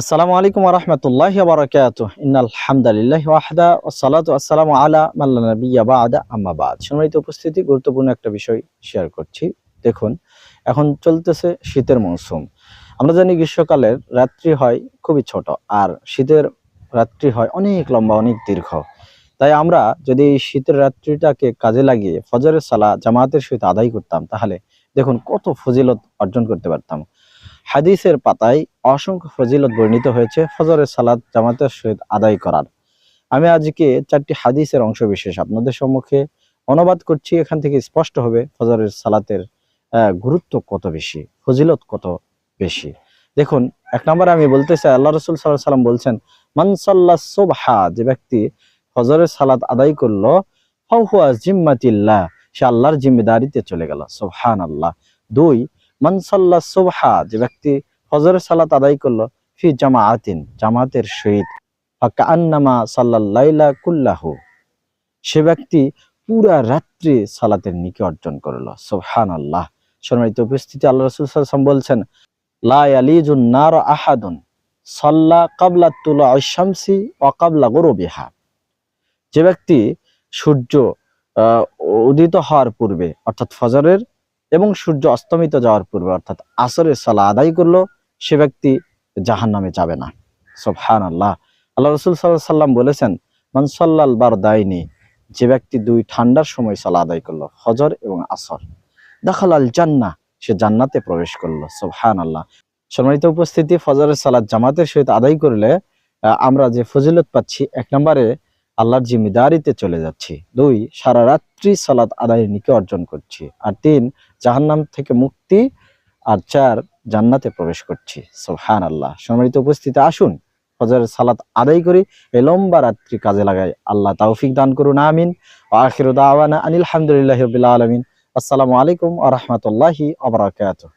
আসসালামু আলাইকুম রহমতুল্লাহ বারকাত ইন্নাল হামদালিল্লাহ ওয়াহদা ওয়াসসালাতু আসসালামু আলা মাল্লা নাবিয়্যা বাদা, আম্মা বাদ। সম্মানিত উপস্থিতি, গুরুত্বপূর্ণ একটা বিষয় শেয়ার করছি। দেখুন, এখন চলতেছে শীতের মৌসুম। আমরা জানি গ্রীষ্মকালের রাত্রি হয় খুবই ছোট, আর শীতের রাত্রি হয় অনেক লম্বা, অনেক দীর্ঘ। তাই আমরা যদি এই শীতের রাত্রিটাকে কাজে লাগিয়ে ফজরের সালা জামাতের সহিত আদায় করতাম, তাহলে দেখুন কত ফজিলত অর্জন করতে পারতাম। হাদিসের পাতায় অসংখ্য ফজিলত বর্ণিত হয়েছে ফজরের সালাত জামাতের সহিত আদায় করার। আমি আজকে চারটি হাদিসের অংশ বিশেষ আপনাদের সম্মুখে অনুবাদ করছি। এখান থেকে স্পষ্ট হবে ফজরের সালাতের গুরুত্ব কত বেশি, ফজিলত কত বেশি। দেখুন, এক নম্বরে আমি বলতে চাই, আল্লাহ রসুল সাল্লাহ সাল্লাম বলছেন মানসাল্লা সোবহা যে ব্যক্তি ফজরের সালাত আদায় করল, ফাহুয়া জিম্মাতিল্লাহ, সে আল্লাহর জিম্মেদারিতে চলে গেল সোবহান আল্লাহ দুই মানসাল্লা সুবহা, যে ব্যক্তি ফজরের সালাত আদায় করল, ফি জামাআতিন, জামাতের সহিত। ফাকান্নামা সাল্লাল্লাইলা কুল্লাহু, সে ব্যক্তি পুরা রাত্রি সালাতের নিকে অর্জন করল। সুবহানাল্লাহ। সম্মানিত উপস্থিতি, আল্লাহ রাসূল ওয়াসাল্লাম বলছেন নার আহাদুন, সাল্লা কাবলা তুলা শামসি ওয়া কাবলা গুরুবিহা। যে ব্যক্তি সূর্য উদিত হওয়ার পূর্বে, অর্থাৎ ফজরের এবং সূর্য অস্তমিত যাওয়ার পূর্বে, অর্থাৎ আসরের সালা আদায় করল, সে ব্যক্তি জাহান নামে যাবে না। সোফহান আল্লাহ আল্লাহ রসুল সাল্লাহ সাল্লাম বলেছেন মানসাল্লাল বার দায়নি যে ব্যক্তি দুই ঠান্ডার সময় সালা আদায় করল হজর এবং আসর দেখাল আল জান্না সে জান্নাতে প্রবেশ করল। সোফহান আল্লাহ সম্মানিত উপস্থিতি, ফজরের সালাদ জামাতের সহিত আদায় করলে আমরা যে ফজিলত পাচ্ছি, এক নম্বরে আল্লাহর জিম্মেদারিতে চলে যাচ্ছি। দুই, সারা রাত্রি সালাত আদায়ের নিকে অর্জন করছি। আর তিন, জাহান্নাম থেকে মুক্তি। আর চার, জান্নাতে প্রবেশ করছি। সোহান আল্লাহ সম্মানিত উপস্থিতি, আসুন ফজরের সালাত আদায় করি। এই লম্বা রাত্রি কাজে লাগাই আল্লাহ তৌফিক দান করুন, আমিন। আখির দাওয়ানা আনিল হামদুলিল্লাহ রবিল আলমিন। আসসালামু আলাইকুম আ রহমতুল্লাহি আবরাকাত